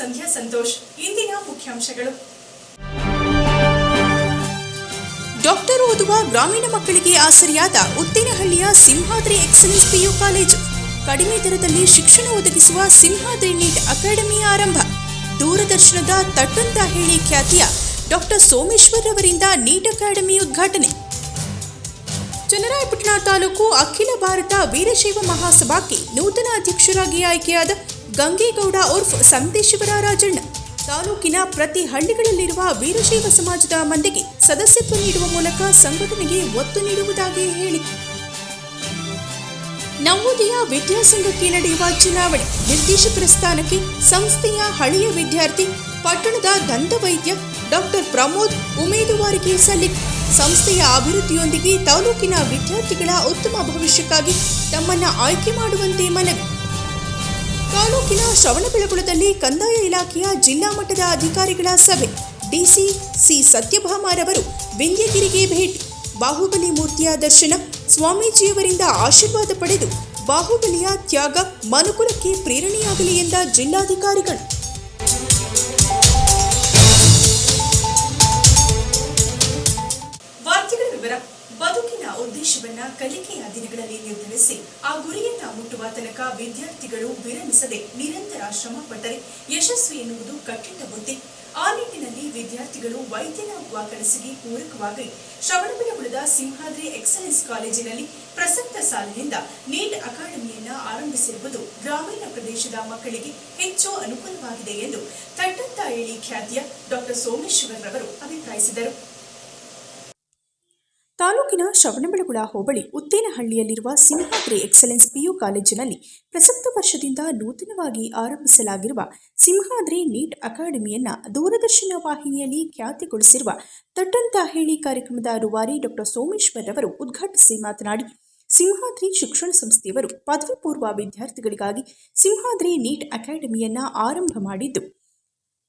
ಸಂಧ್ಯಾ ಸಂತೋಷ್, ಇಂದಿನ ಮುಖ್ಯಾಂಶಗಳು. ಡಾಕ್ಟರ್ ಓದುವ ಗ್ರಾಮೀಣ ಮಕ್ಕಳಿಗೆ ಆಸರಿಯಾದ ಉತ್ತೇನಹಳ್ಳಿಯ ಸಿಂಹಾದ್ರಿ ಎಕ್ಸಲೆನ್ಸ್ ಪಿಯು ಕಾಲೇಜು. ಕಡಿಮೆ ದರದಲ್ಲಿ ಶಿಕ್ಷಣ ಒದಗಿಸುವ ಸಿಂಹಾದ್ರಿ ನೀಟ್ ಅಕಾಡೆಮಿ ಆರಂಭ. ದೂರದರ್ಶನದ ತಟ್ಟಂತ ಹೇಳಿ ಖ್ಯಾತಿಯ ಡಾಕ್ಟರ್ ಸೋಮೇಶ್ವರ್ ಅವರಿಂದ ನೀಟ್ ಅಕಾಡೆಮಿ ಉದ್ಘಾಟನೆ. ಚನ್ನರಾಯಪಟ್ಟಣ ತಾಲೂಕು ಅಖಿಲ ಭಾರತ ವೀರಶೈವ ಮಹಾಸಭಾಕ್ಕೆ ನೂತನ ಅಧ್ಯಕ್ಷರಾಗಿ ಆಯ್ಕೆಯಾದ ಗಂಗೇಗೌಡ ಉರ್ಫ್ ಸಂತೇಶ್ವರ ರಾಜಣ್ಣ. ತಾಲೂಕಿನ ಪ್ರತಿ ಹಳ್ಳಿಗಳಲ್ಲಿರುವ ವೀರಶೈವ ಸಮಾಜದ ಮಂದಿಗೆ ಸದಸ್ಯತ್ವ ನೀಡುವ ಮೂಲಕ ಸಂಘಟನೆಗೆ ಒತ್ತು ನೀಡುವುದಾಗಿ ಹೇಳಿ. ನವೋದಯ ವಿದ್ಯಾಸಂಘಕ್ಕೆ ನಡೆಯುವ ಚುನಾವಣೆ ನಿರ್ದೇಶಕರ ಸ್ಥಾನಕ್ಕೆ ಸಂಸ್ಥೆಯ ಹಳೆಯ ವಿದ್ಯಾರ್ಥಿ, ಪಟ್ಟಣದ ದಂತವೈದ್ಯ ಡಾಕ್ಟರ್ ಪ್ರಮೋದ್ ಉಮೇದುವಾರಿಕೆ ಸಲ್ಲಿಕೆ. ಸಂಸ್ಥೆಯ ಅಭಿವೃದ್ಧಿಯೊಂದಿಗೆ ತಾಲೂಕಿನ ವಿದ್ಯಾರ್ಥಿಗಳ ಉತ್ತಮ ಭವಿಷ್ಯಕ್ಕಾಗಿ ತಮ್ಮನ್ನು ಆಯ್ಕೆ ಮಾಡುವಂತೆ ಮನವಿ. ತಾಲೂಕಿನ ಶ್ರವಣಬೆಳಗುಳದಲ್ಲಿ ಕಂದಾಯ ಇಲಾಖೆಯ ಜಿಲ್ಲಾ ಮಟ್ಟದ ಅಧಿಕಾರಿಗಳ ಸಭೆ. ಡಿಸಿ ಸಿ ಸತ್ಯಭಾಮಾರವರು ವಿಂಧ್ಯಗಿರಿಗೆ ಭೇಟಿ. ಬಾಹುಬಲಿ ಮೂರ್ತಿಯ ದರ್ಶನ ಸ್ವಾಮೀಜಿಯವರಿಂದ ಆಶೀರ್ವಾದ ಪಡೆದು ಬಾಹುಬಲಿಯ ತ್ಯಾಗ ಮನುಕುಲಕ್ಕೆ ಪ್ರೇರಣೆಯಾಗಲಿ ಎಂದ ಜಿಲ್ಲಾಧಿಕಾರಿಗಳು. ಬದುಕಿನ ಉದ್ದೇಶವನ್ನ ಕಲಿಕೆಯ ದಿನಗಳಲ್ಲಿ ನಿರ್ಧರಿಸಿ ಆ ಗುರಿಯನ್ನ ಮುಟ್ಟುವ ತನಕ ವಿದ್ಯಾರ್ಥಿಗಳು ವಿರಮಿಸದೆ ನಿರಂತರ ಶ್ರಮ ಪಟ್ಟರೆ ಯಶಸ್ವಿ ಎನ್ನುವುದು ಕಟ್ಟಿಟ್ಟ ಬುದ್ಧಿ. ಆ ನಿಟ್ಟಿನಲ್ಲಿ ವಿದ್ಯಾರ್ಥಿಗಳು ವೈದ್ಯನಾಗುವ ಕನಸಿಗೆ ಪೂರಕವಾಗಿ ಶ್ರವಣಬೆಳಗೊಳದ ಸಿಂಹಾದ್ರಿ ಎಕ್ಸಲೆನ್ಸ್ ಕಾಲೇಜಿನಲ್ಲಿ ಪ್ರಸಕ್ತ ಸಾಲಿನಿಂದ ನೀಟ್ ಅಕಾಡೆಮಿಯನ್ನ ಆರಂಭಿಸಿರುವುದು ಗ್ರಾಮೀಣ ಪ್ರದೇಶದ ಮಕ್ಕಳಿಗೆ ಹೆಚ್ಚು ಅನುಕೂಲವಾಗಿದೆ ಎಂದು ತಟ್ಟಂತ ಹೇಳಿ ಖ್ಯಾತಿಯ ಡಾಕ್ಟರ್ ಸೋಮೇಶ್ವರ್ ರವರು ಅಭಿಪ್ರಾಯಿಸಿದರು. ತಾಲೂಕಿನ ಶ್ರವಣಬೆಳಗುಳ ಹೋಬಳಿ ಉತ್ತೇನಹಳ್ಳಿಯಲ್ಲಿರುವ ಸಿಂಹಾದ್ರಿ ಎಕ್ಸಲೆನ್ಸ್ ಪಿಯು ಕಾಲೇಜಿನಲ್ಲಿ ಪ್ರಸಕ್ತ ವರ್ಷದಿಂದ ನೂತನವಾಗಿ ಆರಂಭಿಸಲಾಗಿರುವ ಸಿಂಹಾದ್ರಿ ನೀಟ್ ಅಕಾಡೆಮಿಯನ್ನ ದೂರದರ್ಶನ ವಾಹಿನಿಯಲ್ಲಿ ಖ್ಯಾತಿಗೊಳಿಸಿರುವ ತಟ್ಟಂತ ಹೇಳಿ ಕಾರ್ಯಕ್ರಮದ ರೂವಾರಿ ಡಾಕ್ಟರ್ ಸೋಮೇಶ್ವರ್ ಅವರು ಉದ್ಘಾಟಿಸಿ ಮಾತನಾಡಿ, ಸಿಂಹಾದ್ರಿ ಶಿಕ್ಷಣ ಸಂಸ್ಥೆಯವರು ಪದವಿ ಪೂರ್ವ ವಿದ್ಯಾರ್ಥಿಗಳಿಗಾಗಿ ಸಿಂಹಾದ್ರಿ ನೀಟ್ ಅಕಾಡೆಮಿಯನ್ನ ಆರಂಭ ಮಾಡಿದ್ದು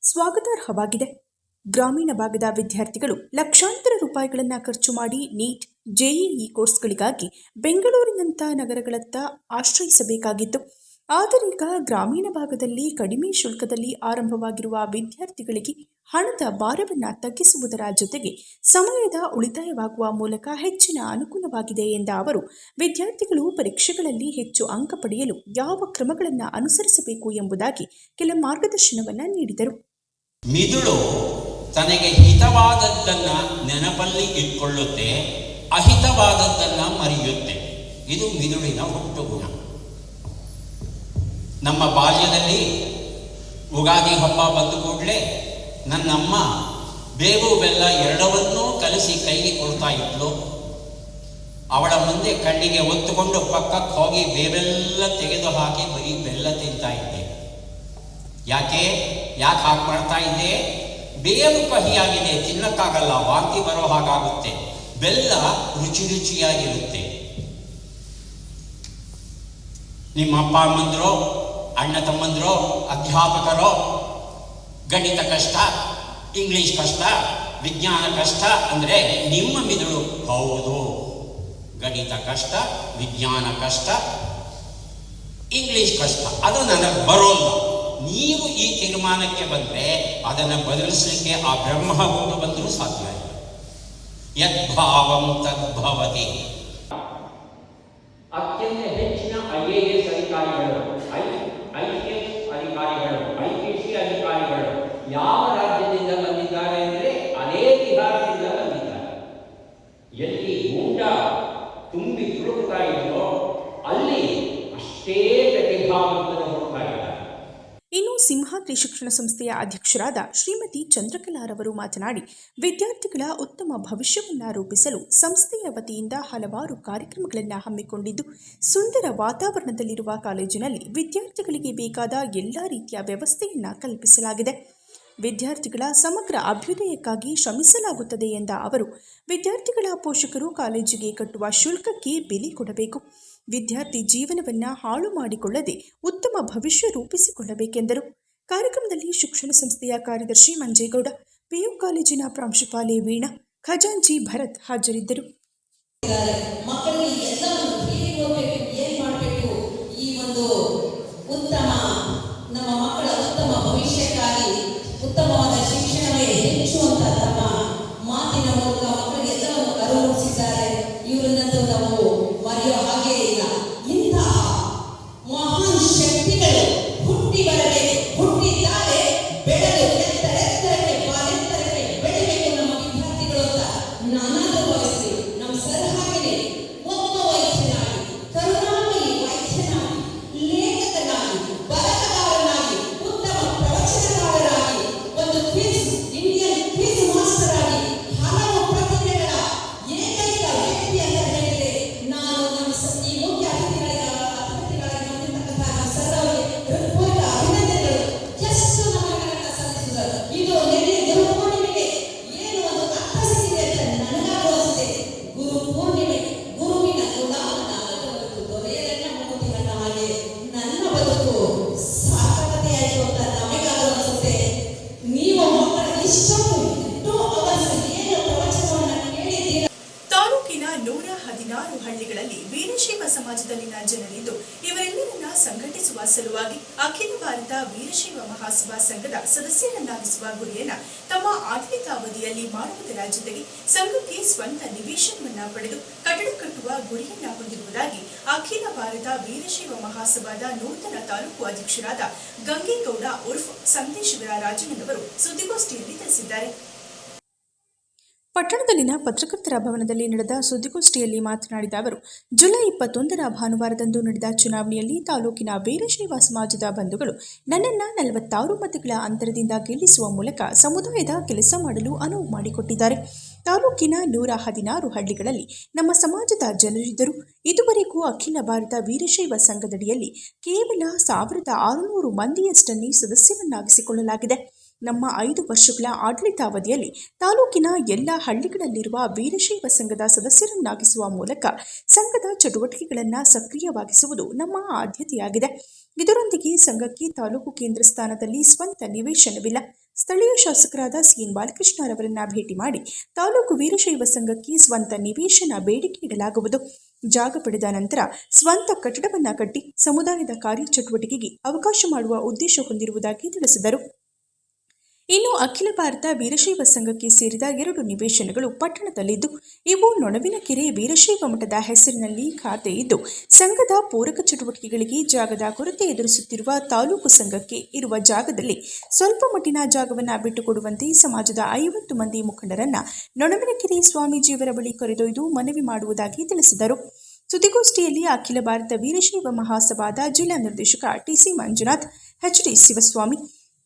ಸ್ವಾಗತಾರ್ಹವಾಗಿದೆ. ಗ್ರಾಮೀಣ ಭಾಗದ ವಿದ್ಯಾರ್ಥಿಗಳು ಲಕ್ಷಾಂತರ ರೂಪಾಯಿಗಳನ್ನು ಖರ್ಚು ಮಾಡಿ ನೀಟ್ ಜೆಇಇ ಕೋರ್ಸ್ಗಳಿಗಾಗಿ ಬೆಂಗಳೂರಿನಂಥ ನಗರಗಳತ್ತ ಆಶ್ರಯಿಸಬೇಕಾಗಿತ್ತು. ಆದರೀಗ ಗ್ರಾಮೀಣ ಭಾಗದಲ್ಲಿ ಕಡಿಮೆ ಶುಲ್ಕದಲ್ಲಿ ಆರಂಭವಾಗಿರುವ ವಿದ್ಯಾರ್ಥಿಗಳಿಗೆ ಹಣದ ಭಾರವನ್ನು ತಗ್ಗಿಸುವುದರ ಜೊತೆಗೆ ಸಮಯದ ಉಳಿತಾಯವಾಗುವ ಮೂಲಕ ಹೆಚ್ಚಿನ ಅನುಕೂಲವಾಗಿದೆ ಎಂದ ಅವರು, ವಿದ್ಯಾರ್ಥಿಗಳು ಪರೀಕ್ಷೆಗಳಲ್ಲಿ ಹೆಚ್ಚು ಅಂಕ ಪಡೆಯಲು ಯಾವ ಕ್ರಮಗಳನ್ನು ಅನುಸರಿಸಬೇಕು ಎಂಬುದಾಗಿ ಕೆಲ ಮಾರ್ಗದರ್ಶನವನ್ನು ನೀಡಿದರು. ಮಿದುಳು ತನಗೆ ಹಿತವಾದದ್ದನ್ನು ನೆನಪಲ್ಲಿ ಇಟ್ಕೊಳ್ಳುತ್ತೆ, ಅಹಿತವಾದದ್ದನ್ನು ಮರೆಯುತ್ತೆ. ಇದು ಮಿದುಳಿನ ಹುಟ್ಟು ಗುಣ. ನಮ್ಮ ಬಾಲ್ಯದಲ್ಲಿ ಉಗಾದಿ ಹಬ್ಬ ಬಂದ ಕೂಡಲೇ ನನ್ನಮ್ಮ ಬೇವು ಬೆಲ್ಲ ಎರಡವನ್ನೂ ಕಲಸಿ ಕೈಗೆ ಕೊಡ್ತಾ ಇದ್ಲು. ಅವಳ ಮುಂದೆ ಕಣ್ಣಿಗೆ ಒತ್ತುಕೊಂಡು ಪಕ್ಕಕ್ಕೆ ಹೋಗಿ ಬೇವೆಲ್ಲ ತೆಗೆದು ಹಾಕಿ ಬರೀ ಬೆಲ್ಲ ತಿಂತಾ ಇದ್ದೆ. ಯಾಕೆ? ಯಾಕೆ ಹಾಗೆ ಮಾಡ್ತಾ ಇದ್ದೆ? ಬೇವು ಕಹಿಯಾಗಿದೆ, ತಿನ್ನಕ್ಕಾಗಲ್ಲ, ವಾಂತಿ ಬರೋ ಹಾಗಾಗುತ್ತೆ. ಬೆಲ್ಲ ರುಚಿ ರುಚಿಯಾಗಿರುತ್ತೆ. ನಿಮ್ಮ ಅಪ್ಪ ಅಮ್ಮಂದ್ರೋ, ಅಣ್ಣ ತಮ್ಮಂದ್ರೋ, ಅಧ್ಯಾಪಕರೋ, ಗಣಿತ ಕಷ್ಟ, ಇಂಗ್ಲಿಷ್ ಕಷ್ಟ, ವಿಜ್ಞಾನ ಕಷ್ಟ ಅಂದರೆ ನಿಮ್ಮ ಮಿದುಳು, ಹೌದು, ಗಣಿತ ಕಷ್ಟ, ವಿಜ್ಞಾನ ಕಷ್ಟ, ಇಂಗ್ಲಿಷ್ ಕಷ್ಟ, ಅದು ನನಗೆ ಬರೋಲ್ಲ. ನೀವು ಈ ತೀರ್ಮಾನಕ್ಕೆ ಬಂದರೆ ಅದನ್ನು ಬದಲಿಸಲಿಕ್ಕೆ ಆ ಬ್ರಹ್ಮ ಒಂದು ಬಂದರೂ ಸಾಧ್ಯ ಇಲ್ಲ. ಯದ್ಭಾವಂ ತದ್ಭವತಿ ಅತ್ಯಂತ ಹೆಚ್ಚಿನ ಐಎಎಸ್ ಅಧಿಕಾರಿಗಳು, ಐ ಐ ಅಧಿಕಾರಿಗಳು, ಐ ಪಿ ಸಿ ಅಧಿಕಾರಿಗಳು ಯಾವ ರಾಜ್ಯದಿಂದ ಬಂದಿದ್ದಾರೆ ಅಂದರೆ ಅದೇ ಬಿಹಾರದಿಂದ ಬಂದಿದ್ದಾರೆ. ಎಲ್ಲಿ ಗೂಂಡ ತುಂಬಿ ತುಳುಕುತ್ತಾ ಇದ್ರೋ ಅಲ್ಲಿ ಅಷ್ಟೇ ಇನ್ನು ಸಿಂಹಾದ್ರಿ ಶಿಕ್ಷಣ ಸಂಸ್ಥೆಯ ಅಧ್ಯಕ್ಷರಾದ ಶ್ರೀಮತಿ ಚಂದ್ರಕಲಾರವರು ಮಾತನಾಡಿ, ವಿದ್ಯಾರ್ಥಿಗಳ ಉತ್ತಮ ಭವಿಷ್ಯವನ್ನು ರೂಪಿಸಲು ಸಂಸ್ಥೆಯ ವತಿಯಿಂದ ಹಲವಾರು ಕಾರ್ಯಕ್ರಮಗಳನ್ನು ಹಮ್ಮಿಕೊಂಡಿದ್ದು, ಸುಂದರ ವಾತಾವರಣದಲ್ಲಿರುವ ಕಾಲೇಜಿನಲ್ಲಿ ವಿದ್ಯಾರ್ಥಿಗಳಿಗೆ ಬೇಕಾದ ಎಲ್ಲ ರೀತಿಯ ವ್ಯವಸ್ಥೆಯನ್ನು ಕಲ್ಪಿಸಲಾಗಿದೆ. ವಿದ್ಯಾರ್ಥಿಗಳ ಸಮಗ್ರ ಅಭ್ಯುದಯಕ್ಕಾಗಿ ಶ್ರಮಿಸಲಾಗುತ್ತದೆ ಎಂದ ಅವರು, ವಿದ್ಯಾರ್ಥಿಗಳ ಪೋಷಕರು ಕಾಲೇಜಿಗೆ ಕಟ್ಟುವ ಶುಲ್ಕಕ್ಕೆ ಬೆಲೆ ಕೊಡಬೇಕು. ವಿದ್ಯಾರ್ಥಿ ಜೀವನವನ್ನ ಹಾಳು ಮಾಡಿಕೊಳ್ಳದೆ ಉತ್ತಮ ಭವಿಷ್ಯ ರೂಪಿಸಿಕೊಳ್ಳಬೇಕೆಂದರು. ಕಾರ್ಯಕ್ರಮದಲ್ಲಿ ಶಿಕ್ಷಣ ಸಂಸ್ಥೆಯ ಕಾರ್ಯದರ್ಶಿ ಮಂಜೇಗೌಡ, ಪಿಯು ಕಾಲೇಜಿನ ಪ್ರಾಂಶುಪಾಲೆ ವೀಣಾ, ಖಜಾಂಚಿ ಭರತ್ ಹಾಜರಿದ್ದರು. ಸಲುವಾಗಿ ಅಖಿಲ ಭಾರತ ವೀರಶೈವ ಮಹಾಸಭಾ ಸಂಘದ ಸದಸ್ಯರನ್ನಾಗಿಸುವ ಗುರಿಯನ್ನು ತಮ್ಮ ಆಡಳಿತಾವಧಿಯಲ್ಲಿ ಮಾಡುವುದರ ಜೊತೆಗೆ ಸಂಘಕ್ಕೆ ಸ್ವಂತ ನಿವೇಶನವನ್ನ ಪಡೆದು ಕಟ್ಟಡ ಕಟ್ಟುವ ಗುರಿಯನ್ನ ಹೊಂದಿರುವುದಾಗಿ ಅಖಿಲ ಭಾರತ ವೀರಶೈವ ಮಹಾಸಭಾದ ನೂತನ ತಾಲೂಕು ಅಧ್ಯಕ್ಷರಾದ ಗಂಗೇಗೌಡ ಉರ್ಫ್ ಸಂದೇಶಿವರ ರಾಜಣ್ಣನವರು ಸುದ್ದಿಗೋಷ್ಠಿಯಲ್ಲಿ ತಿಳಿಸಿದ್ದಾರೆ. ಪಟ್ಟಣದಲ್ಲಿನ ಪತ್ರಕರ್ತರ ಭವನದಲ್ಲಿ ನಡೆದ ಸುದ್ದಿಗೋಷ್ಠಿಯಲ್ಲಿ ಮಾತನಾಡಿದ ಅವರು, ಜುಲೈ ಇಪ್ಪತ್ತೊಂದರ ಭಾನುವಾರದಂದು ನಡೆದ ಚುನಾವಣೆಯಲ್ಲಿ ತಾಲೂಕಿನ ವೀರಶೈವ ಸಮಾಜದ ಬಂಧುಗಳು ನನ್ನನ್ನು ನಲವತ್ತಾರು ಮತಗಳ ಅಂತರದಿಂದ ಗೆಲ್ಲಿಸುವ ಮೂಲಕ ಸಮುದಾಯದ ಕೆಲಸ ಮಾಡಲು ಅನುವು ಮಾಡಿಕೊಟ್ಟಿದ್ದಾರೆ. ತಾಲೂಕಿನ ನೂರ ಹದಿನಾರು ಹಳ್ಳಿಗಳಲ್ಲಿ ನಮ್ಮ ಸಮಾಜದ ಜನರಿದ್ದರು. ಇದುವರೆಗೂ ಅಖಿಲ ಭಾರತ ವೀರಶೈವ ಸಂಘದಡಿಯಲ್ಲಿ ಕೇವಲ ಸಾವಿರದ ಆರುನೂರು ಮಂದಿಯಷ್ಟನ್ನೇ ಸದಸ್ಯರನ್ನಾಗಿಸಿಕೊಳ್ಳಲಾಗಿದೆ. ನಮ್ಮ ಐದು ವರ್ಷಗಳ ಆಡಳಿತಾವಧಿಯಲ್ಲಿ ತಾಲೂಕಿನ ಎಲ್ಲ ಹಳ್ಳಿಗಳಲ್ಲಿರುವ ವೀರಶೈವ ಸಂಘದ ಸದಸ್ಯರನ್ನಾಗಿಸುವ ಮೂಲಕ ಸಂಘದ ಚಟುವಟಿಕೆಗಳನ್ನು ಸಕ್ರಿಯವಾಗಿಸುವುದು ನಮ್ಮ ಆದ್ಯತೆಯಾಗಿದೆ. ಇದರೊಂದಿಗೆ ಸಂಘಕ್ಕೆ ತಾಲೂಕು ಕೇಂದ್ರ ಸ್ಥಾನದಲ್ಲಿ ಸ್ವಂತ ನಿವೇಶನವಿಲ್ಲ. ಸ್ಥಳೀಯ ಶಾಸಕರಾದ ಸಿಎನ್ ಬಾಲಕೃಷ್ಣರವರನ್ನ ಭೇಟಿ ಮಾಡಿ ತಾಲೂಕು ವೀರಶೈವ ಸಂಘಕ್ಕೆ ಸ್ವಂತ ನಿವೇಶನ ಬೇಡಿಕೆ ಇಡಲಾಗುವುದು. ಜಾಗ ಪಡೆದ ನಂತರ ಸ್ವಂತ ಕಟ್ಟಡವನ್ನ ಕಟ್ಟಿ ಸಮುದಾಯದ ಕಾರ್ಯಚಟುವಟಿಕೆಗೆ ಅವಕಾಶ ಮಾಡುವ ಉದ್ದೇಶ ಹೊಂದಿರುವುದಾಗಿ ತಿಳಿಸಿದರು. ಇನ್ನು ಅಖಿಲ ಭಾರತ ವೀರಶೈವ ಸಂಘಕ್ಕೆ ಸೇರಿದ ಎರಡು ನಿವೇಶನಗಳು ಪಟ್ಟಣದಲ್ಲಿದ್ದು, ಇವು ನೊಣವಿನಕೆರೆ ವೀರಶೈವ ಮಠದ ಹೆಸರಿನಲ್ಲಿ ಖಾತೆ ಇದ್ದು, ಸಂಘದ ಪೂರಕ ಚಟುವಟಿಕೆಗಳಿಗೆ ಜಾಗದ ಕೊರತೆ ಎದುರಿಸುತ್ತಿರುವ ತಾಲೂಕು ಸಂಘಕ್ಕೆ ಇರುವ ಜಾಗದಲ್ಲಿ ಸ್ವಲ್ಪ ಮಟ್ಟಿನ ಜಾಗವನ್ನು ಬಿಟ್ಟುಕೊಡುವಂತೆ ಸಮಾಜದ ಐವತ್ತು ಮಂದಿ ಮುಖಂಡರನ್ನ ನೊಣವಿನಕೆರೆ ಸ್ವಾಮೀಜಿಯವರ ಬಳಿ ಕರೆದೊಯ್ದು ಮನವಿ ಮಾಡುವುದಾಗಿ ತಿಳಿಸಿದರು. ಸುದ್ದಿಗೋಷ್ಠಿಯಲ್ಲಿ ಅಖಿಲ ಭಾರತ ವೀರಶೈವ ಮಹಾಸಭಾದ ಜಿಲ್ಲಾ ನಿರ್ದೇಶಕ TC Manjunath, H D Shivaswamy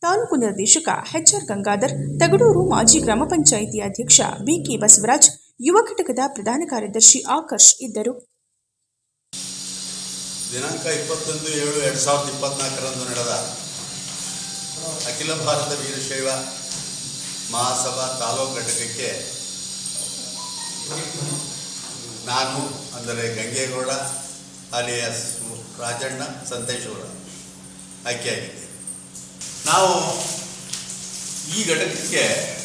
taluk ನಿರ್ದೇಶಕ ಎಚ್ಆರ್ ಗಂಗಾಧರ್, ತಗಡೂರು ಮಾಜಿ ಗ್ರಾಮ ಪಂಚಾಯಿತಿ ಅಧ್ಯಕ್ಷ ಬಿಕೆ ಬಸವರಾಜ್, ಯುವ ಘಟಕದ ಪ್ರಧಾನ ಕಾರ್ಯದರ್ಶಿ ಆಕರ್ಷ್ ಇದ್ದರು. ದಿನಾಂಕ ಇಪ್ಪತ್ತೊಂದು ಏಳು ಎರಡು ಸಾವಿರದ ಇಪ್ಪತ್ನಾಲ್ಕರಂದು ನಡೆದ ಅಖಿಲ ಭಾರತ ವೀರಶೈವ ಮಹಾಸಭಾ ತಾಲೂಕು ಘಟಕಕ್ಕೆ ನಾನು ಅಂದರೆ ಗಂಗೇಗೌಡ, ಅಲಿಯಾಸ್ ರಾಜಣ್ಣ ಸಂತೇಶ್ಗೌಡ ಆಯ್ಕೆಯಾಗಿದ್ದೆ. ನಾವು ಈ ಘಟಕಕ್ಕೆ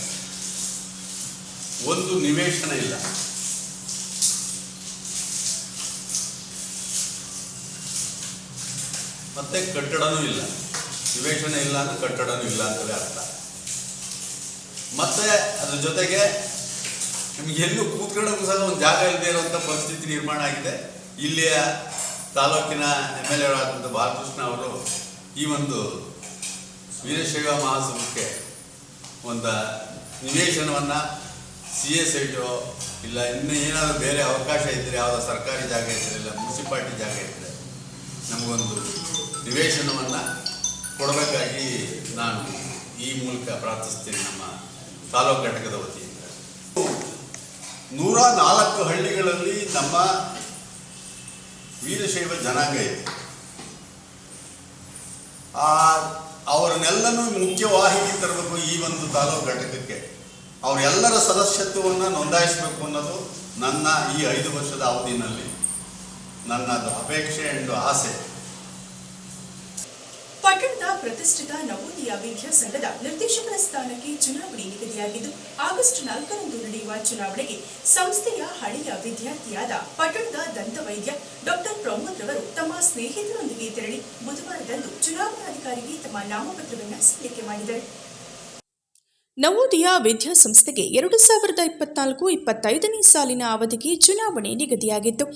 ಒಂದು ನಿವೇಶನ ಇಲ್ಲ. ಮತ್ತೆ ಕಟ್ಟಡನೂ ಇಲ್ಲ. ನಿವೇಶನ ಇಲ್ಲ ಅಂದ್ರೆ ಕಟ್ಟಡನೂ ಇಲ್ಲ ಅಂತಲೇ ಅರ್ಥ. ಮತ್ತೆ ಅದ್ರ ಜೊತೆಗೆ ನಮ್ಗೆ ಎಲ್ಲೂ ಕೂತ್ಕೊಳ್ಳೋಕ್ಕೂ ಸಹ ಒಂದು ಜಾಗ ಇಲ್ಲದೆ ಇರುವಂಥ ಪರಿಸ್ಥಿತಿ ನಿರ್ಮಾಣ ಆಗಿದೆ. ಇಲ್ಲಿಯ ತಾಲೂಕಿನ ಎಂ ಎಲ್ ಎ ಬಾಲಕೃಷ್ಣ ಅವರು ಈ ಒಂದು ವೀರಶೈವ ಮಹಾಸಭಕ್ಕೆ ಒಂದು ನಿವೇಶನವನ್ನು ಸಿ ಎಸ್ ಐಟು ಇಲ್ಲ ಇನ್ನು ಏನಾದರೂ ಬೇರೆ ಅವಕಾಶ ಇದ್ದರೆ ಯಾವುದೋ ಸರ್ಕಾರಿ ಜಾಗ ಇದ್ದರೆ ಇಲ್ಲ ಮುನ್ಸಿಪಾಲ್ಟಿ ಜಾಗ ಇದ್ದರೆ ನಮಗೊಂದು ನಿವೇಶನವನ್ನು ಕೊಡಬೇಕಾಗಿ ನಾನು ಈ ಮೂಲಕ ಪ್ರಾರ್ಥಿಸ್ತೇನೆ ನಮ್ಮ ತಾಲೂಕು ಘಟಕದ ವತಿಯಿಂದ. ನೂರ ನಾಲ್ಕು ಹಳ್ಳಿಗಳಲ್ಲಿ ನಮ್ಮ ವೀರಶೈವ ಜನಾಂಗ ಇದೆ. ಆ ಅವರನ್ನೆಲ್ಲನೂ ಮುಖ್ಯವಾಹಿನಿ ತರಬೇಕು ಈ ಒಂದು ತಾಲೂಕು ಘಟಕಕ್ಕೆ. ಅವರೆಲ್ಲರ ಸದಸ್ಯತ್ವವನ್ನು ನೋಂದಾಯಿಸಬೇಕು ಅನ್ನೋದು ನನ್ನ ಈ ಐದು ವರ್ಷದ ಅವಧಿನಲ್ಲಿ ನನ್ನದು ಅಪೇಕ್ಷೆ ಎಂದು ಆಸೆ. ಪಟ್ಟಣದ ಪ್ರತಿಷ್ಠಿತ ನವೋದಯ ವಿದ್ಯಾಸಂಘದ ನಿರ್ದೇಶಕರ ಸ್ಥಾನಕ್ಕೆ ಚುನಾವಣೆ ನಿಗದಿಯಾಗಿದ್ದು, ಆಗಸ್ಟ್ ನಾಲ್ಕರಂದು ನಡೆಯುವ ಚುನಾವಣೆಗೆ ಸಂಸ್ಥೆಯ ಹಳೆಯ ವಿದ್ಯಾರ್ಥಿಯಾದ ಪಟ್ಟಣದ ದಂತವೈದ್ಯ ಡಾಕ್ಟರ್ ಪ್ರಮೋದ್ ರವರು ತಮ್ಮ ಸ್ನೇಹಿತರೊಂದಿಗೆ ತೆರಳಿ ಬುಧವಾರದಂದು ಚುನಾವಣಾಧಿಕಾರಿಗೆ ತಮ್ಮ ನಾಮಪತ್ರವನ್ನು ಸಲ್ಲಿಕೆ ಮಾಡಿದರು. ನವೋದಯ ವಿದ್ಯಾಸಂಸ್ಥೆಗೆ ಎರಡು ಸಾವಿರದ ಇಪ್ಪತ್ನಾಲ್ಕು ಇಪ್ಪತ್ತೈದನೇ ಸಾಲಿನ ಅವಧಿಗೆ ಚುನಾವಣೆ ನಿಗದಿಯಾಗಿತ್ತು.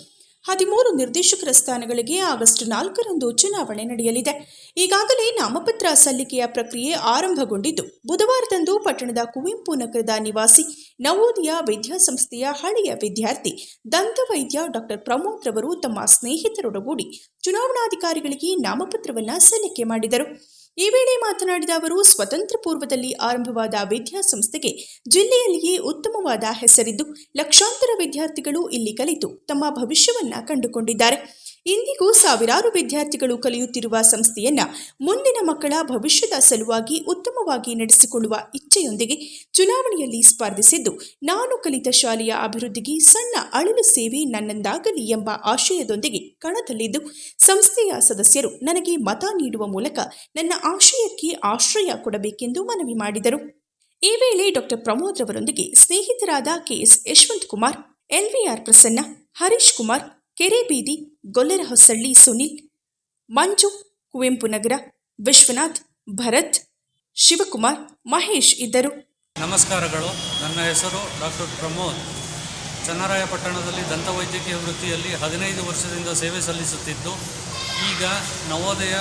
ಹದಿಮೂರು ನಿರ್ದೇಶಕರ ಸ್ಥಾನಗಳಿಗೆ ಆಗಸ್ಟ್ ನಾಲ್ಕರಂದು ಚುನಾವಣೆ ನಡೆಯಲಿದೆ. ಈಗಾಗಲೇ ನಾಮಪತ್ರ ಸಲ್ಲಿಕೆಯ ಪ್ರಕ್ರಿಯೆ ಆರಂಭಗೊಂಡಿದ್ದು, ಬುಧವಾರದಂದು ಪಟ್ಟಣದ ಕುವೆಂಪು ನಗರದ ನಿವಾಸಿ ನವೋದಯ ವಿದ್ಯಾಸಂಸ್ಥೆಯ ಹಳೆಯ ವಿದ್ಯಾರ್ಥಿ, ದಂತವೈದ್ಯ ಡಾಕ್ಟರ್ ಪ್ರಮೋದ್ ರವರು ತಮ್ಮ ಸ್ನೇಹಿತರೊಡಗೂಡಿ ಚುನಾವಣಾಧಿಕಾರಿಗಳಿಗೆ ನಾಮಪತ್ರವನ್ನು ಸಲ್ಲಿಕೆ ಮಾಡಿದರು. ಈ ವೇಳೆ ಮಾತನಾಡಿದ ಅವರು, ಸ್ವತಂತ್ರ ಪೂರ್ವದಲ್ಲಿ ಆರಂಭವಾದ ವಿದ್ಯಾಸಂಸ್ಥೆಗೆ ಜಿಲ್ಲೆಯಲ್ಲಿಯೇ ಉತ್ತಮವಾದ ಹೆಸರಿದ್ದು, ಲಕ್ಷಾಂತರ ವಿದ್ಯಾರ್ಥಿಗಳು ಇಲ್ಲಿ ಕಲಿತು ತಮ್ಮ ಭವಿಷ್ಯವನ್ನ ಕಂಡುಕೊಂಡಿದ್ದಾರೆ. ಇಂದಿಗೂ ಸಾವಿರಾರು ವಿದ್ಯಾರ್ಥಿಗಳು ಕಲಿಯುತ್ತಿರುವ ಸಂಸ್ಥೆಯನ್ನ ಮುಂದಿನ ಮಕ್ಕಳ ಭವಿಷ್ಯದ ಸಲುವಾಗಿ ಉತ್ತಮವಾಗಿ ನಡೆಸಿಕೊಳ್ಳುವ ಇಚ್ಛೆಯೊಂದಿಗೆ ಚುನಾವಣೆಯಲ್ಲಿ ಸ್ಪರ್ಧಿಸಿದ್ದು, ನಾನು ಕಲಿತ ಶಾಲೆಯ ಅಭಿವೃದ್ಧಿಗೆ ಸಣ್ಣ ಅಳಲು ಸೇವೆ ನನ್ನಂದಾಗಲಿ ಎಂಬ ಆಶಯದೊಂದಿಗೆ ಕಣದಲ್ಲಿದ್ದು, ಸಂಸ್ಥೆಯ ಸದಸ್ಯರು ನನಗೆ ಮತ ನೀಡುವ ಮೂಲಕ ನನ್ನ ಆಶಯಕ್ಕೆ ಆಶ್ರಯ ಕೊಡಬೇಕೆಂದು ಮನವಿ ಮಾಡಿದರು. ಈ ವೇಳೆ ಡಾಕ್ಟರ್ ಪ್ರಮೋದ್ ರವರೊಂದಿಗೆ ಸ್ನೇಹಿತರಾದ ಕೆಎಸ್ ಯಶವಂತ್ ಕುಮಾರ್ ಎಲ್ವಿಆರ್ ಪ್ರಸನ್ನ, ಹರೀಶ್ ಕುಮಾರ್ ಕೆರೆಬೀದಿ ಗೊಲ್ಲೆರಹೊಸಳ್ಳಿ ಸುನಿಲ್, ಮಂಜು ಕುವೆಂಪು ನಗರ, ವಿಶ್ವನಾಥ್, ಭರತ್, ಶಿವಕುಮಾರ್, ಮಹೇಶ್ ಇದ್ದರು. ನಮಸ್ಕಾರಗಳು. ನನ್ನ ಹೆಸರು ಡಾಕ್ಟರ್ ಪ್ರಮೋದ್. ಚನ್ನರಾಯಪಟ್ಟಣದಲ್ಲಿ ದಂತವೈದ್ಯಕೀಯ ವೃತ್ತಿಯಲ್ಲಿ ಹದಿನೈದು ವರ್ಷದಿಂದ ಸೇವೆ ಸಲ್ಲಿಸುತ್ತಿದ್ದು, ಈಗ ನವೋದಯ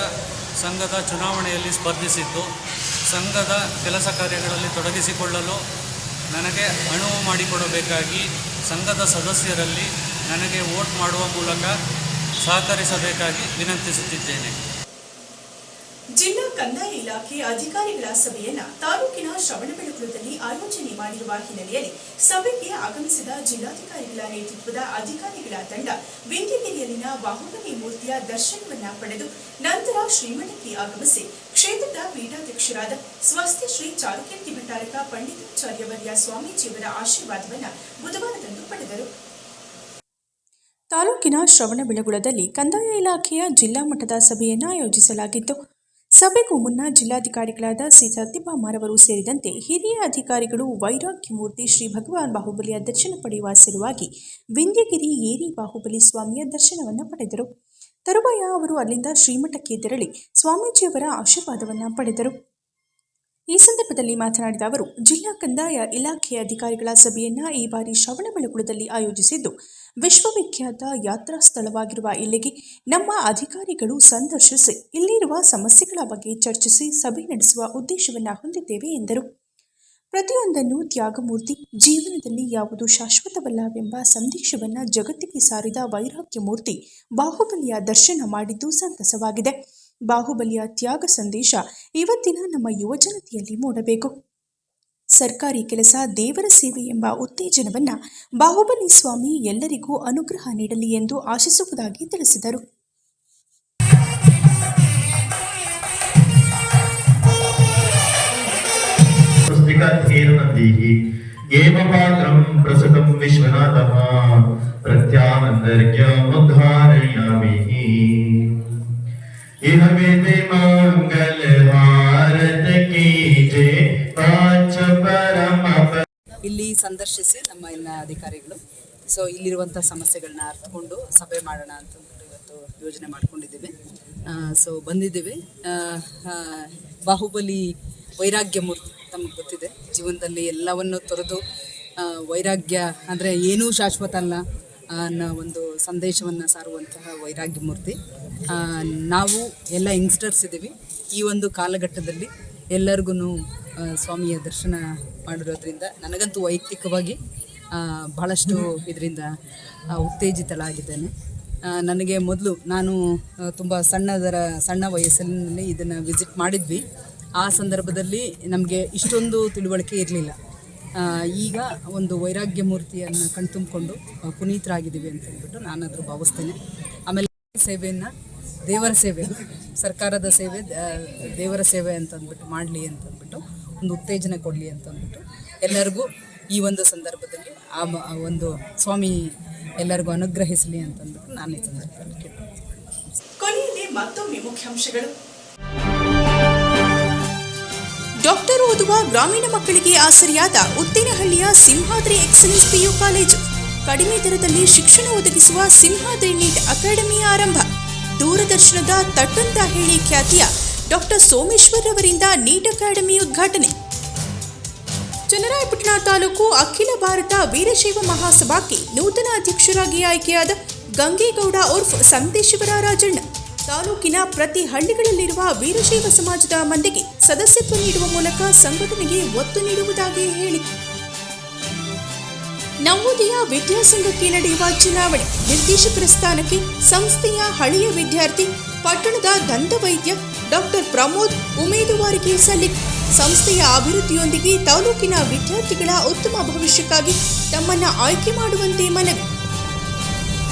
ಸಂಘದ ಚುನಾವಣೆಯಲ್ಲಿ ಸ್ಪರ್ಧಿಸಿದ್ದು, ಸಂಘದ ಕೆಲಸ ಕಾರ್ಯಗಳಲ್ಲಿ ತೊಡಗಿಸಿಕೊಳ್ಳಲು ನನಗೆ ಅನುವು ಮಾಡಿಕೊಡಬೇಕಾಗಿ ಸಂಘದ ಸದಸ್ಯರಲ್ಲಿ ನನಗೆ ವೋಟ್ ಮಾಡುವ ಮೂಲಕ ಸಹಕರಿಸಬೇಕಾಗಿ ವಿನಂತಿಸುತ್ತಿದ್ದೇನೆ. ಜಿಲ್ಲಾ ಕಂದಾಯ ಇಲಾಖೆ ಅಧಿಕಾರಿಗಳ ಸಭೆಯನ್ನ ತಾಲೂಕಿನ ಶ್ರವಣಬೆಳಗುಳದಲ್ಲಿ ಆಯೋಜನೆ ಮಾಡಿರುವ ಹಿನ್ನೆಲೆಯಲ್ಲಿ ಸಭೆಗೆ ಆಗಮಿಸಿದ ಜಿಲ್ಲಾಧಿಕಾರಿಗಳ ನೇತೃತ್ವದ ಅಧಿಕಾರಿಗಳ ತಂಡ ವಿಂಧ್ಯಗಿರಿಯಲ್ಲಿನ ಬಾಹುಬಲಿ ಮೂರ್ತಿಯ ದರ್ಶನವನ್ನ ಪಡೆದು ನಂತರ ಶ್ರೀಮಠಕ್ಕೆ ಆಗಮಿಸಿ ಕ್ಷೇತ್ರದ ಪೀಠಾಧ್ಯಕ್ಷರಾದ ಸ್ವಸ್ತಿ ಶ್ರೀ ಚಾರುಕೀರ್ತಿ ಭಟ್ಟಾರಕ ಪಂಡಿತಾಚಾರ್ಯವರ್ಯ ಸ್ವಾಮೀಜಿಯವರ ಆಶೀರ್ವಾದವನ್ನ ಬುಧವಾರದಂದು ಪಡೆದರು. ತಾಲೂಕಿನ ಶ್ರವಣಬೆಳಗುಳದಲ್ಲಿ ಕಂದಾಯ ಇಲಾಖೆಯ ಜಿಲ್ಲಾ ಮಟ್ಟದ ಸಭೆಯನ್ನು ಆಯೋಜಿಸಲಾಗಿತ್ತು. ಸಭೆಗೂ ಮುನ್ನ ಜಿಲ್ಲಾಧಿಕಾರಿಗಳಾದ ಸಿ. ಸತ್ಯಭಾಮಾರವರು ಸೇರಿದಂತೆ ಹಿರಿಯ ಅಧಿಕಾರಿಗಳು ವೈರಾಗ್ಯಮೂರ್ತಿ ಶ್ರೀ. ಭಗವಾನ್ ಬಾಹುಬಲಿಯ ದರ್ಶನ ಪಡೆಯುವ ಸಲುವಾಗಿ ವಿಂಧ್ಯಗಿರಿ ಏರಿ ಬಾಹುಬಲಿ ಸ್ವಾಮಿಯ ದರ್ಶನವನ್ನು ಪಡೆದರು. ತರುವಾಯ ಅವರು ಅಲ್ಲಿಂದ ಶ್ರೀಮಠಕ್ಕೆ ತೆರಳಿ ಸ್ವಾಮೀಜಿಯವರ ಆಶೀರ್ವಾದವನ್ನು ಪಡೆದರು. ಈ ಸಂದರ್ಭದಲ್ಲಿ ಮಾತನಾಡಿದ ಅವರು, ಜಿಲ್ಲಾ ಕಂದಾಯ ಇಲಾಖೆಯ ಅಧಿಕಾರಿಗಳ ಸಭೆಯನ್ನ ಈ ಬಾರಿ ಶ್ರವಣಬೆಳಗುಳದಲ್ಲಿ ಆಯೋಜಿಸಿದ್ದು, ವಿಶ್ವವಿಖ್ಯಾತ ಯಾತ್ರಾ ಸ್ಥಳವಾಗಿರುವ ಇಲ್ಲಿಗೆ ನಮ್ಮ ಅಧಿಕಾರಿಗಳು ಸಂದರ್ಶಿಸಿ, ಇಲ್ಲಿರುವ ಸಮಸ್ಯೆಗಳ ಬಗ್ಗೆ ಚರ್ಚಿಸಿ ಸಭೆ ನಡೆಸುವ ಉದ್ದೇಶವನ್ನ ಹೊಂದಿದ್ದೇವೆ ಎಂದರು. ಪ್ರತಿಯೊಂದನ್ನು ತ್ಯಾಗಮೂರ್ತಿ, ಜೀವನದಲ್ಲಿ ಯಾವುದು ಶಾಶ್ವತವಲ್ಲವೆಂಬ ಸಂದೇಶವನ್ನು ಜಗತ್ತಿಗೆ ಸಾರಿದ ವೈರಾಗ್ಯ ಮೂರ್ತಿ ಬಾಹುಬಲಿಯ ದರ್ಶನ ಮಾಡಿದ್ದು ಸಂತಸವಾಗಿದೆ. ಬಾಹುಬಲಿಯ ತ್ಯಾಗ ಸಂದೇಶ ಇವತ್ತಿನ ನಮ್ಮ ಯುವಜನತೆಯಲ್ಲಿ ಮೂಡಬೇಕು. ಸರ್ಕಾರಿ ಕೆಲಸ ದೇವರ ಸೇವೆ ಎಂಬ ಉತ್ತೇಜನವನ್ನು ಬಾಹುಬಲಿ ಸ್ವಾಮಿ ಎಲ್ಲರಿಗೂ ಅನುಗ್ರಹ ನೀಡಲಿ ಎಂದು ಆಶಿಸುವುದಾಗಿ ತಿಳಿಸಿದರು. ಪ್ರಸತಂ एवपात्रं प्रसृतं विश्वनाथः प्रत्यानन्दर्घ्यमुद्धारयामि इह वेदे मङ्गलहारत की जय पाच परम ಇಲ್ಲಿ ಸಂದರ್ಶಿಸಿ ನಮ್ಮ ಎಲ್ಲ ಅಧಿಕಾರಿಗಳು ಸೊ ಇಲ್ಲಿರುವಂಥ ಸಮಸ್ಯೆಗಳನ್ನ ಅರ್ಥಕೊಂಡು ಸಭೆ ಮಾಡೋಣ ಅಂತಂದ್ಬಿಟ್ಟು ಇವತ್ತು ಯೋಜನೆ ಮಾಡ್ಕೊಂಡಿದ್ದೀವಿ ಸೊ ಬಂದಿದ್ದೀವಿ ಆ, ಆ, ಬಾಹುಬಲಿ ವೈರಾಗ್ಯ ಮೂರ್ತಿ ತಮಗೆ ಗೊತ್ತಿದೆ ಜೀವನದಲ್ಲಿ ಎಲ್ಲವನ್ನು ತೊರೆದು ಆ, ವೈರಾಗ್ಯ ಅಂದರೆ ಏನೂ ಶಾಶ್ವತ ಅಲ್ಲ ಅನ್ನೋ ಒಂದು ಸಂದೇಶವನ್ನು ಸಾರುವಂತಹ ವೈರಾಗ್ಯ ಮೂರ್ತಿ ನಾವು ಎಲ್ಲ ಯಂಗ್ಸ್ಟರ್ಸ್ ಇದ್ದೀವಿ ಈ ಒಂದು ಕಾಲಘಟ್ಟದಲ್ಲಿ ಎಲ್ಲರಿಗೂ ಸ್ವಾಮಿಯ ದರ್ಶನ ಮಾಡಿರೋದ್ರಿಂದ ನನಗಂತೂ ವೈಯಕ್ತಿಕವಾಗಿ ಭಾಳಷ್ಟು ಇದರಿಂದ ಉತ್ತೇಜಿತಳಾಗಿದ್ದೇನೆ. ನನಗೆ ಮೊದಲು ನಾನು ತುಂಬ ಸಣ್ಣದರ, ಸಣ್ಣ ವಯಸ್ಸಿನಲ್ಲಿ ಇದನ್ನು ವಿಸಿಟ್ ಮಾಡಿದ್ವಿ. ಆ ಸಂದರ್ಭದಲ್ಲಿ ನಮಗೆ ಇಷ್ಟೊಂದು ತಿಳುವಳಿಕೆ ಇರಲಿಲ್ಲ. ಈಗ ಒಂದು ವೈರಾಗ್ಯ ಮೂರ್ತಿಯನ್ನು ಕಣ್ತುಂಬಿಕೊಂಡು ಪುನೀತರಾಗಿದ್ದೀವಿ ಅಂತ ಹೇಳ್ಬಿಟ್ಟು ಅದ್ರ ಭಾವಿಸ್ತೇನೆ. ಆಮೇಲೆ ಸೇವೆಯನ್ನು, ದೇವರ ಸೇವೆ, ಸರ್ಕಾರದ ಸೇವೆ ದೇವರ ಸೇವೆ ಅಂತ ಅಂದ್ಬಿಟ್ಟು ಮಾಡಲಿ ಅಂತಂದ್ಬಿಟ್ಟು, ಒಂದು ಉತ್ತೇಜನ ಕೊಡಲಿ ಅಂತ ಅಂದ್ಬಿಟ್ಟು ಎಲ್ಲರಿಗೂ ಈ ಒಂದು ಸಂದರ್ಭದಲ್ಲಿ ಆ ಒಂದು ಸ್ವಾಮಿ ಎಲ್ಲರಿಗೂ ಅನುಗ್ರಹಿಸಲಿ ಅಂತಂದ್ಬಿಟ್ಟು ನಾನು ಈ ಸಂದರ್ಭದಲ್ಲಿ ಕೇಳ್ತೀನಿ ಕೊನೆಯಲ್ಲಿ ಮತ್ತೊಮ್ಮೆ ಮುಖ್ಯಾಂಶಗಳು. ಡಾಕ್ಟರ್ ಓದುವ ಗ್ರಾಮೀಣ ಮಕ್ಕಳಿಗೆ ಆಸರಿಯಾದ ಉತ್ತೇನಹಳ್ಳಿಯ ಸಿಂಹಾದ್ರಿ ಎಕ್ಸಲೆನ್ಸ್ ಪಿಯು ಕಾಲೇಜು. ಕಡಿಮೆ ದರದಲ್ಲಿ ಶಿಕ್ಷಣ ಒದಗಿಸುವ ಸಿಂಹಾದ್ರಿ ನೀಟ್ ಅಕಾಡೆಮಿ ಆರಂಭ. ದೂರದರ್ಶನದ ತಟ್ಟಂತ ಹೇಳಿ ಖ್ಯಾತಿಯ ಡಾಕ್ಟರ್ ಸೋಮೇಶ್ವರ್ ಅವರಿಂದ ನೀಟ್ ಅಕಾಡೆಮಿ ಉದ್ಘಾಟನೆ. ಚನ್ನರಾಯಪಟ್ಟಣ ತಾಲೂಕು ಅಖಿಲ ಭಾರತ ವೀರಶೈವ ಮಹಾಸಭಾಕ್ಕೆ ನೂತನ ಅಧ್ಯಕ್ಷರಾಗಿ ಆಯ್ಕೆಯಾದ ಗಂಗೇಗೌಡ ಉರ್ಫ್ ಸಂತೇಶ್ವರ ರಾಜಣ್ಣ. ತಾಲೂಕಿನ ಪ್ರತಿ ಹಳ್ಳಿಗಳಲ್ಲಿರುವ ವೀರಶೈವ ಸಮಾಜದ ಮಂದಿಗೆ ಸದಸ್ಯತ್ವ ನೀಡುವ ಮೂಲಕ ಸಂಘಟನೆಗೆ ಒತ್ತು ನೀಡುವುದಾಗಿ ಹೇಳಿಕೆ ನವೋದಯ ವಿದ್ಯಾಸಂಘಕ್ಕೆ ನಡೆಯುವ ಚುನಾವಣೆ ನಿರ್ದೇಶಕರ ಸ್ಥಾನಕ್ಕೆ ಸಂಸ್ಥೆಯ ಹಳೆಯ ವಿದ್ಯಾರ್ಥಿ, ಪಟ್ಟಣದ ದಂತವೈದ್ಯ ಡಾಕ್ಟರ್ ಪ್ರಮೋದ್ ಉಮೇದುವಾರಿಕೆ ಸಲ್ಲಿಕೆ. ಸಂಸ್ಥೆಯ ಅಭಿವೃದ್ಧಿಯೊಂದಿಗೆ ತಾಲೂಕಿನ ವಿದ್ಯಾರ್ಥಿಗಳ ಉತ್ತಮ ಭವಿಷ್ಯಕ್ಕಾಗಿ ತಮ್ಮನ್ನು ಆಯ್ಕೆ ಮಾಡುವಂತೆ ಮನವಿ.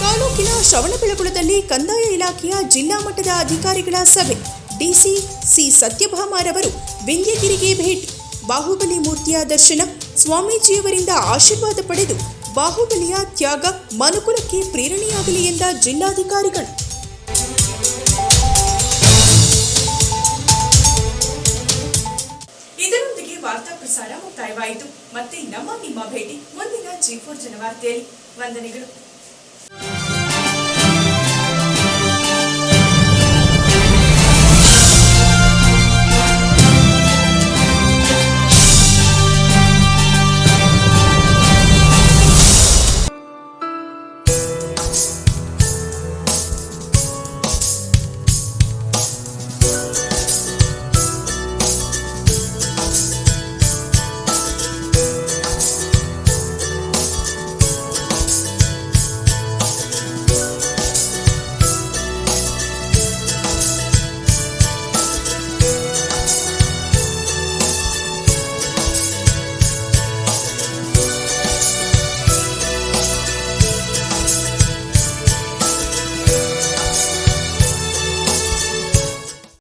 ತಾಲೂಕಿನ ಶ್ರವಣಬೆಳಗೊಳದಲ್ಲಿ ಕಂದಾಯ ಇಲಾಖೆಯ ಜಿಲ್ಲಾ ಮಟ್ಟದ ಅಧಿಕಾರಿಗಳ ಸಭೆ. ಡಿಸಿ ಸಿ ಸತ್ಯಭಾಮಾರವರು ವಿಂಧ್ಯಗಿರಿಗೆ ಭೇಟಿ. ಬಾಹುಬಲಿ ಮೂರ್ತಿಯ ದರ್ಶನ ಸ್ವಾಮೀಜಿಯವರಿಂದ ಆಶೀರ್ವಾದ ಪಡೆದು ಬಾಹುಬಲಿಯ ತ್ಯಾಗ ಮನುಕುಲಕ್ಕೆ ಪ್ರೇರಣೆಯಾಗಲಿ ಎಂದ ಜಿಲ್ಲಾಧಿಕಾರಿಗಳು. ಇದರೊಂದಿಗೆ ವಾರ್ತಾ ಪ್ರಸಾರ ಮುಕ್ತಾಯವಾಯಿತು. ಮತ್ತೆ ನಮ್ಮ ನಿಮ್ಮ ಭೇಟಿ ಮುಂದಿನ ಜಿ ಫೋರ್ ಜನವಾರ್ತೆಯಲ್ಲಿ. ವಂದನೆಗಳು.